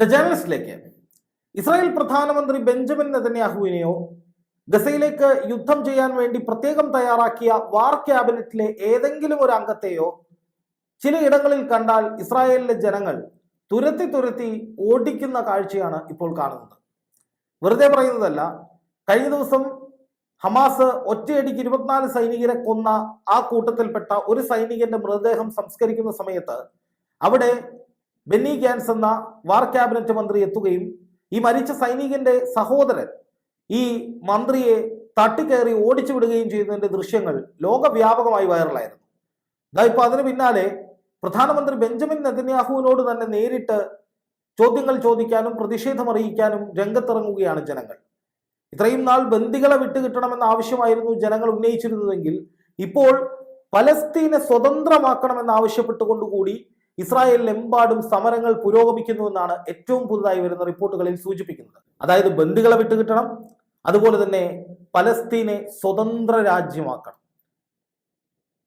The ജേണലിസ്റ്റിലേക്ക് Israel പ്രധാനമന്ത്രി Benjamin നെതന്യാഹുവിനെയോ ഗസയിലേക്ക് യുദ്ധം ചെയ്യാൻ വേണ്ടി പ്രത്യേകം തയ്യാറാക്കിയ വാർ ക്യാബിനറ്റിലെ ഏതെങ്കിലും ഒരു അംഗത്തെയോ ചിലയിടങ്ങളിൽ കണ്ടാൽ ഇസ്രായേലിലെ ജനങ്ങൾ തുരത്തി തുരത്തി ഓടിക്കുന്ന കാഴ്ചയാണ് ഇപ്പോൾ കാണുന്നത്. വെറുതെ പറയുന്നതല്ല കഴിഞ്ഞ ദിവസം ഹമാസ് ഒറ്റയടിക്ക് ഇരുപത്തിനാല് സൈനികരെ കൊന്ന ആ കൂട്ടത്തിൽപ്പെട്ട ഒരു സൈനികന്റെ മൃതദേഹം സംസ്കരിക്കുന്ന സമയത്ത് അവിടെ ബെന്നി ഗാൻസ് എന്ന വാർ ക്യാബിനറ്റ് മന്ത്രി എത്തുകയും ഈ മരിച്ച സൈനികന്റെ സഹോദരൻ ഈ മന്ത്രിയെ തട്ടിക്കയറി ഓടിച്ചു വിടുകയും ചെയ്യുന്നതിന്റെ ദൃശ്യങ്ങൾ ലോകവ്യാപകമായി വൈറലായിരുന്നു. ഇപ്പൊ അതിന് പിന്നാലെ പ്രധാനമന്ത്രി ബെഞ്ചമിൻ നെതന്യാഹുവിനോട് തന്നെ നേരിട്ട് ചോദ്യങ്ങൾ ചോദിക്കാനും പ്രതിഷേധം അറിയിക്കാനും രംഗത്തിറങ്ങുകയാണ് ജനങ്ങൾ. ഇത്രയും നാൾ ബന്ദികളെ വിട്ടുകിട്ടണമെന്ന ആവശ്യമായിരുന്നു ജനങ്ങൾ ഉന്നയിച്ചിരുന്നതെങ്കിൽ ഇപ്പോൾ പലസ്തീനെ സ്വതന്ത്രമാക്കണമെന്ന് ആവശ്യപ്പെട്ടുകൊണ്ടുകൂടി ഇസ്രായേലിലെമ്പാടും സമരങ്ങൾ പുരോഗമിക്കുന്നുവെന്നാണ് ഏറ്റവും പുതുതായി വരുന്ന റിപ്പോർട്ടുകളിൽ സൂചിപ്പിക്കുന്നത്. അതായത് ബന്ദികളെ വിട്ടുകിട്ടണം അതുപോലെ തന്നെ പലസ്തീനെ സ്വതന്ത്ര രാജ്യമാക്കണം.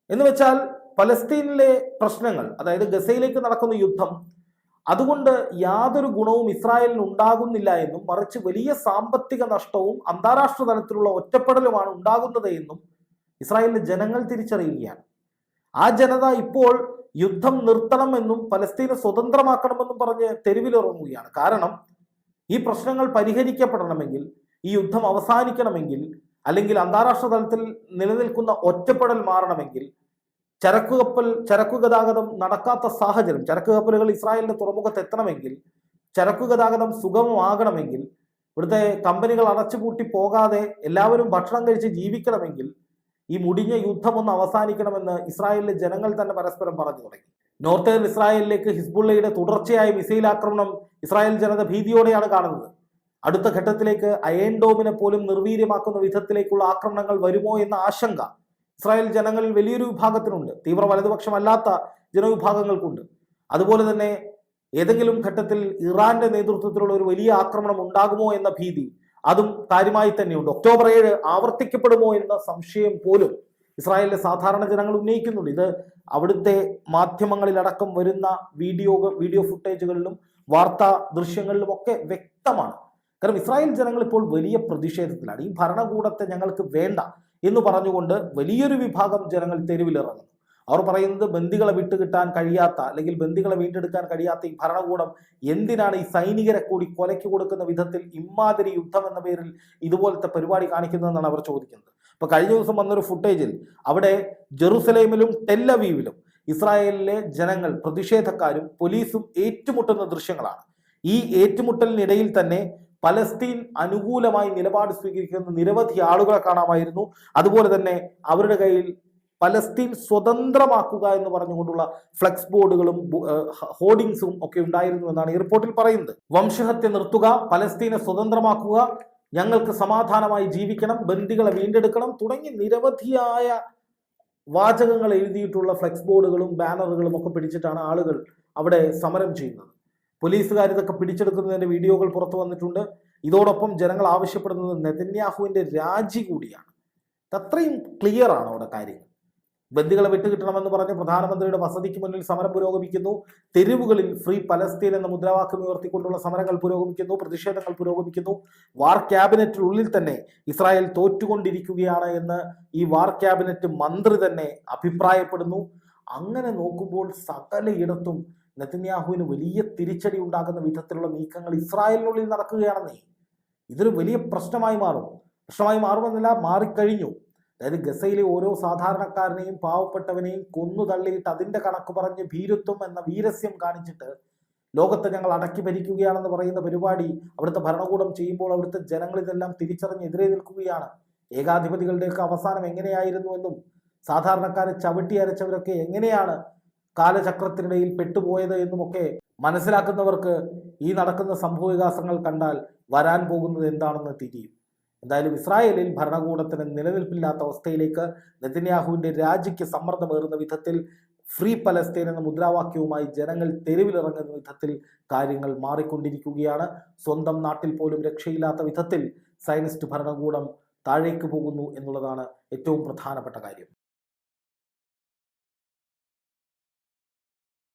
എന്ന് വെച്ചാൽ പലസ്തീനിലെ പ്രശ്നങ്ങൾ അതായത് ഗസയിലേക്ക് നടക്കുന്ന യുദ്ധം അതുകൊണ്ട് യാതൊരു ഗുണവും ഇസ്രായേലിന് ഉണ്ടാകുന്നില്ല എന്നും മറിച്ച് വലിയ സാമ്പത്തിക നഷ്ടവും അന്താരാഷ്ട്ര തലത്തിലുള്ള ഒറ്റപ്പെടലുമാണ് ഉണ്ടാകുന്നത് എന്നും ഇസ്രായേലിലെ ജനങ്ങൾ തിരിച്ചറിയുകയാണ്. ആ ജനത ഇപ്പോൾ യുദ്ധം നിർത്തണമെന്നും പലസ്തീനെ സ്വതന്ത്രമാക്കണമെന്നും പറഞ്ഞ് തെരുവിലിറങ്ങുകയാണ്. കാരണം ഈ പ്രശ്നങ്ങൾ പരിഹരിക്കപ്പെടണമെങ്കിൽ ഈ യുദ്ധം അവസാനിക്കണമെങ്കിൽ അല്ലെങ്കിൽ അന്താരാഷ്ട്ര തലത്തിൽ നിലനിൽക്കുന്ന ഒറ്റപ്പെടൽ മാറണമെങ്കിൽ ചരക്കു കപ്പൽ ചരക്കു ഗതാഗതം നടക്കാത്ത സാഹചര്യം ചരക്കു കപ്പലുകൾ ഇസ്രായേലിന്റെ തുറമുഖത്ത് എത്തണമെങ്കിൽ ചരക്കു ഗതാഗതം സുഗമമാകണമെങ്കിൽ ഇവിടുത്തെ കമ്പനികൾ അടച്ചുപൂട്ടി പോകാതെ എല്ലാവരും ഭക്ഷണം കഴിച്ച് ജീവിക്കണമെങ്കിൽ ഈ മുടിഞ്ഞ യുദ്ധം ഒന്ന് അവസാനിക്കണമെന്ന് ഇസ്രായേലിലെ ജനങ്ങൾ തന്നെ പരസ്പരം പറഞ്ഞു തുടങ്ങി. നോർത്തേൺ ഇസ്രായേലിലേക്ക് ഹിസ്ബുള്ളയുടെ തുടർച്ചയായ മിസൈൽ ആക്രമണം ഇസ്രായേൽ ജനത ഭീതിയോടെയാണ് കാണുന്നത്. അടുത്ത ഘട്ടത്തിലേക്ക് അയൺ ഡോമിനെ പോലും നിർവീര്യമാക്കുന്ന വിധത്തിലേക്കുള്ള ആക്രമണങ്ങൾ വരുമോ എന്ന ആശങ്ക ഇസ്രായേൽ ജനങ്ങളിൽ വലിയൊരു വിഭാഗത്തിനുണ്ട്. തീവ്ര വലതുപക്ഷമല്ലാത്ത ജനവിഭാഗങ്ങൾക്കുണ്ട്. അതുപോലെ തന്നെ ഏതെങ്കിലും ഘട്ടത്തിൽ ഇറാന്റെ നേതൃത്വത്തിലുള്ള ഒരു വലിയ ആക്രമണം ഉണ്ടാകുമോ എന്ന ഭീതി അതും കാര്യമായി തന്നെയുണ്ട്. ഒക്ടോബർ ഏഴ് ആവർത്തിക്കപ്പെടുമോ എന്ന സംശയം പോലും ഇസ്രായേലിലെ സാധാരണ ജനങ്ങൾ ഉന്നയിക്കുന്നുണ്ട്. ഇത് അവിടുത്തെ മാധ്യമങ്ങളിലടക്കം വരുന്ന വീഡിയോ വീഡിയോ ഫുട്ടേജുകളിലും വാർത്താ ദൃശ്യങ്ങളിലും ഒക്കെ വ്യക്തമാണ്. കാരണം ഇസ്രായേൽ ജനങ്ങൾ ഇപ്പോൾ വലിയ പ്രതിഷേധത്തിലാണ്. ഈ ഭരണകൂടത്തെ ഞങ്ങൾക്ക് വേണ്ട എന്ന് പറഞ്ഞുകൊണ്ട് വലിയൊരു വിഭാഗം ജനങ്ങൾ തെരുവിലിറങ്ങുന്നു. അവർ പറയുന്നത് ബന്ദികളെ വിട്ടുകിട്ടാൻ കഴിയാത്ത അല്ലെങ്കിൽ ബന്ദികളെ വീണ്ടെടുക്കാൻ കഴിയാത്ത ഈ ഭരണകൂടം എന്തിനാണ് ഈ സൈനികരെ കൂടി കൊലയ്ക്ക് കൊടുക്കുന്ന വിധത്തിൽ ഇമ്മാതിരി യുദ്ധം എന്ന പേരിൽ ഇതുപോലത്തെ പരിപാടി കാണിക്കുന്നതെന്നാണ് അവർ ചോദിക്കുന്നത്. ഇപ്പൊ കഴിഞ്ഞ ദിവസം വന്നൊരു ഫുട്ടേജിൽ അവിടെ ജെറുസലേമിലും ടെല്ലവീവിലും ഇസ്രായേലിലെ ജനങ്ങൾ പ്രതിഷേധക്കാരും പോലീസും ഏറ്റുമുട്ടുന്ന ദൃശ്യങ്ങളാണ്. ഈ ഏറ്റുമുട്ടലിനിടയിൽ തന്നെ പലസ്തീൻ അനുകൂലമായി നിലപാട് സ്വീകരിക്കുന്ന നിരവധി ആളുകളെ കാണാമായിരുന്നു. അതുപോലെ തന്നെ അവരുടെ കയ്യിൽ പലസ്തീൻ സ്വതന്ത്രമാക്കുക എന്ന് പറഞ്ഞുകൊണ്ടുള്ള ഫ്ലെക്സ് ബോർഡുകളും ഹോർഡിങ്സും ഒക്കെ ഉണ്ടായിരുന്നു എന്നാണ് ഈ റിപ്പോർട്ടിൽ പറയുന്നത്. വംശഹത്യ നിർത്തുക പലസ്തീനെ സ്വതന്ത്രമാക്കുക ഞങ്ങൾക്ക് സമാധാനമായി ജീവിക്കണം ബന്ദികളെ വീണ്ടെടുക്കണം തുടങ്ങി നിരവധിയായ വാചകങ്ങൾ എഴുതിയിട്ടുള്ള ഫ്ലെക്സ് ബോർഡുകളും ബാനറുകളും ഒക്കെ പിടിച്ചിട്ടാണ് ആളുകൾ അവിടെ സമരം ചെയ്യുന്നത്. പോലീസുകാർ ഇതൊക്കെ പിടിച്ചെടുക്കുന്നതിന്റെ വീഡിയോകൾ പുറത്തു വന്നിട്ടുണ്ട്. ഇതോടൊപ്പം ജനങ്ങൾ ആവശ്യപ്പെടുന്നത് നെതന്യാഹുവിന്റെ രാജി കൂടിയാണ്. അത്രയും ക്ലിയർ ആണ് അവിടെ കാര്യങ്ങൾ. ബന്ദികളെ വിട്ടുകിട്ടണമെന്ന് പറഞ്ഞ് പ്രധാനമന്ത്രിയുടെ വസതിക്ക് മുന്നിൽ സമരം പുരോഗമിക്കുന്നു. തെരുവുകളിൽ ഫ്രീ പലസ്തീൻ എന്ന മുദ്രാവാക്യം ഉയർത്തിക്കൊണ്ടുള്ള സമരങ്ങൾ പുരോഗമിക്കുന്നു പ്രതിഷേധങ്ങൾ പുരോഗമിക്കുന്നു. വാർ ക്യാബിനറ്റിനുള്ളിൽ തന്നെ ഇസ്രായേൽ തോറ്റുകൊണ്ടിരിക്കുകയാണ് എന്ന് ഈ വാർ ക്യാബിനറ്റ് മന്ത്രി തന്നെ അഭിപ്രായപ്പെടുന്നു. അങ്ങനെ നോക്കുമ്പോൾ സകലയിടത്തും നെതന്യാഹുവിന് വലിയ തിരിച്ചടി ഉണ്ടാകുന്ന വിധത്തിലുള്ള നീക്കങ്ങൾ ഇസ്രായേലിനുള്ളിൽ നടക്കുകയാണെന്നേ. ഇതൊരു വലിയ പ്രശ്നമായി മാറും. പ്രശ്നമായി മാറുമെന്നല്ല മാറിക്കഴിഞ്ഞു. അതായത് ഗസയിലെ ഓരോ സാധാരണക്കാരനെയും പാവപ്പെട്ടവനെയും കൊന്നു തള്ളിയിട്ട് അതിന്റെ കണക്ക് പറഞ്ഞ് ഭീരുത്വം എന്ന വീരസ്യം കാണിച്ചിട്ട് ലോകത്തെ ഞങ്ങൾ അടക്കി ഭരിക്കുകയാണെന്ന് പറയുന്ന പരിപാടി അവിടുത്തെ ഭരണകൂടം ചെയ്യുമ്പോൾ അവിടുത്തെ ജനങ്ങൾ ഇതെല്ലാം തിരിച്ചറിഞ്ഞ് എതിരെ നിൽക്കുകയാണ്. ഏകാധിപതികളുടെയൊക്കെ അവസാനം എങ്ങനെയായിരുന്നു എന്നും സാധാരണക്കാരെ ചവിട്ടി അരച്ചവരൊക്കെ എങ്ങനെയാണ് കാലചക്രത്തിനിടയിൽ പെട്ടുപോയത് എന്നുമൊക്കെ മനസ്സിലാക്കുന്നവർക്ക് ഈ നടക്കുന്ന സംഭവവികാസങ്ങൾ കണ്ടാൽ വരാൻ പോകുന്നത് എന്താണെന്ന് തിരിയും. എന്തായാലും ഇസ്രായേലിൽ ഭരണകൂടത്തിന് നിലനിൽപ്പില്ലാത്ത അവസ്ഥയിലേക്ക് നെതന്യാഹുവിന്റെ രാജിക്ക് സമ്മർദ്ദമേറുന്ന വിധത്തിൽ ഫ്രീ പലസ്തീൻ എന്ന മുദ്രാവാക്യവുമായി ജനങ്ങൾ തെരുവിലിറങ്ങുന്ന വിധത്തിൽ കാര്യങ്ങൾ മാറിക്കൊണ്ടിരിക്കുകയാണ്. സ്വന്തം നാട്ടിൽ പോലും രക്ഷയില്ലാത്ത വിധത്തിൽ സയനിസ്റ്റ് ഭരണകൂടം താഴേക്ക് പോകുന്നു എന്നുള്ളതാണ് ഏറ്റവും പ്രധാനപ്പെട്ട കാര്യം.